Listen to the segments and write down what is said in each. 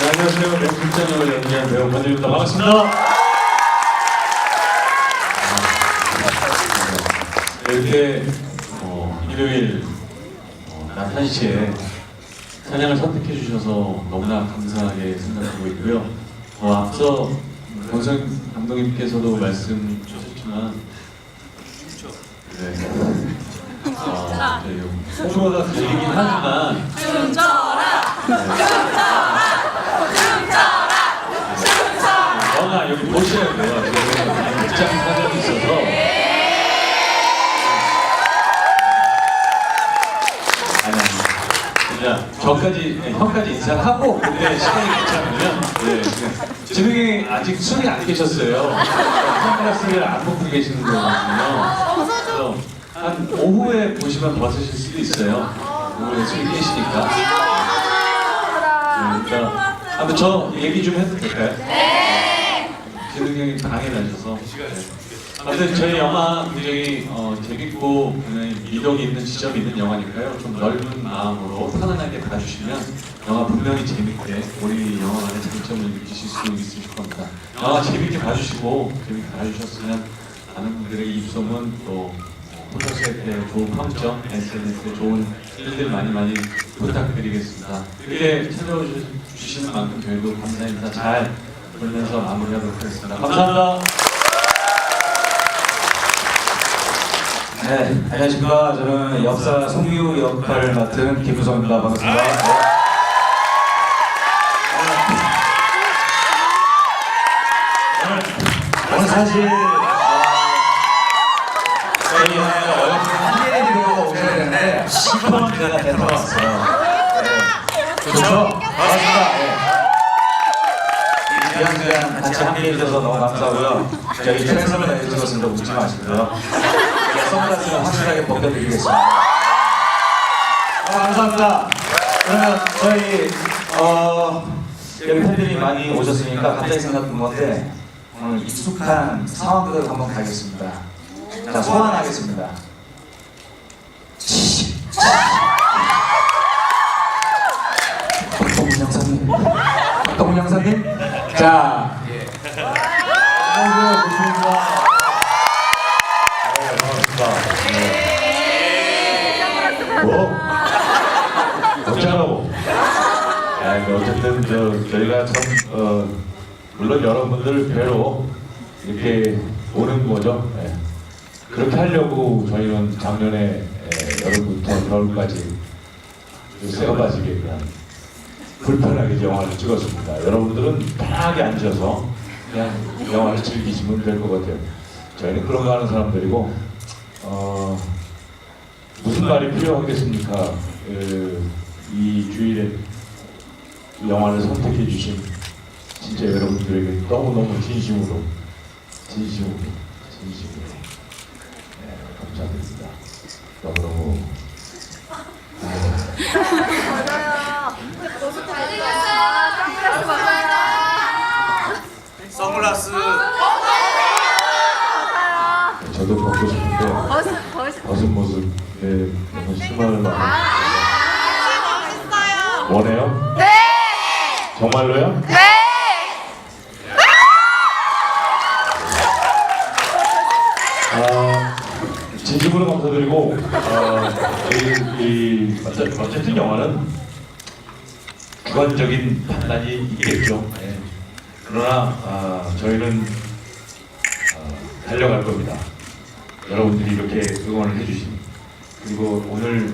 네, 안녕하세요. 맥북장역을 연기한 배우 권유입니다. 반갑습니다. 아, 이렇게 어, 일요일 어, 낮 1시에 찬양을 선택해 주셔서 너무나 감사하게 생각하고 있고요. 어, 앞서 권성 감독님께서도 말씀 주셨지만 네. 어, 저희 호주마다 들리긴 하지만 영 진짜 저까지 네, 형까지 인사를 하고 근데 시간이 괜찮으면 네, 지능이 아직 술이 안 깨셨어요. 선글라스를 안 벗고 계시는 거거든요. 그래서 한 오후에 보시면 벗으실 수도 있어요. 오후에 술이 깨시니까. 네, 그러니까 아무튼 저 얘기 좀 해도 될까요? 재능 형이 방해나셔서. 아무튼 저희 영화 굉장히 어, 재밌고 굉장히 미덕이 있는 지점이 있는 영화니까요. 좀 넓은 마음으로 편안하게 봐주시면 영화 분명히 재밌게 우리 영화관의 장점을 느끼실 수 있으실 겁니다. 영화 재밌게 봐주시고 재밌게 봐주셨으면 많은 분들의 입소문 또 포토셋에 좋은 평점, SNS에 좋은 일들 많이 많이 부탁드리겠습니다. 이렇게 찾아주시는 만큼 저희도 감사 인사 잘 돌면서 마무리하도록 하겠습니다. 감사합니다. 네, 안녕하십니까. 저는 역사 송유 역할을 맡은 김우성입니다. 반갑습니다. 네. 오늘, 사실 어, 저희 어여쁜 피디님들과 오셔야 되는데 시커먼 제가 뱉어왔어요. 네. 좋죠? 반갑습니다. 시간 같이 함께 해주셔서 너무 감사하고요. 저희 최선을 다해 주셨습니다. 웃지 마시고요. 선글라스는 확실하게 벗겨드리겠습니다. 아, 감사합니다. 그러면 저희 어, 여기 팬들이 많이 오셨으니까 갑자기 생각난 건데 오늘 익숙한 상황극을 한번 가겠습니다. 자 소환하겠습니다. 박동훈 영사님, 자. 어쨌든 저 저희가 참 어, 물론 여러분들 뵈러 이렇게 오는 거죠. 예. 그렇게 하려고 저희는 작년에 예, 여름부터 겨울까지 새어가지게 그냥 불편하게 영화를 찍었습니다. 여러분들은 편하게 앉아서 그냥 영화를 즐기시면 될 것 같아요. 저희는 그런 거 하는 사람들이고 어, 무슨 말이 필요하겠습니까? 그, 이 주일에 영화를 선택해 주신 진짜 여러분들에게 너무너무 진심으로 진심으로 진심으로 네, 감사드립니다. 너무너무 선글라스 저도 벗고 싶은데 벗은 벗은 벗은 모습 네, 너무 실망을 많이 원해요? 네! 정말로요? 네! 아, 진심으로 감사드리고 어, 저희 이 어째- 어쨌든 영화는 주관적인 판단이 있겠죠. 예. 그러나 아, 저희는 어, 달려갈 겁니다. 여러분들이 이렇게 응원을 해주신 그리고 오늘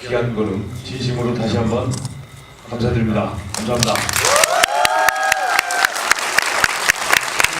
귀한 걸음 진심으로 다시 한번 감사드립니다. 감사합니다.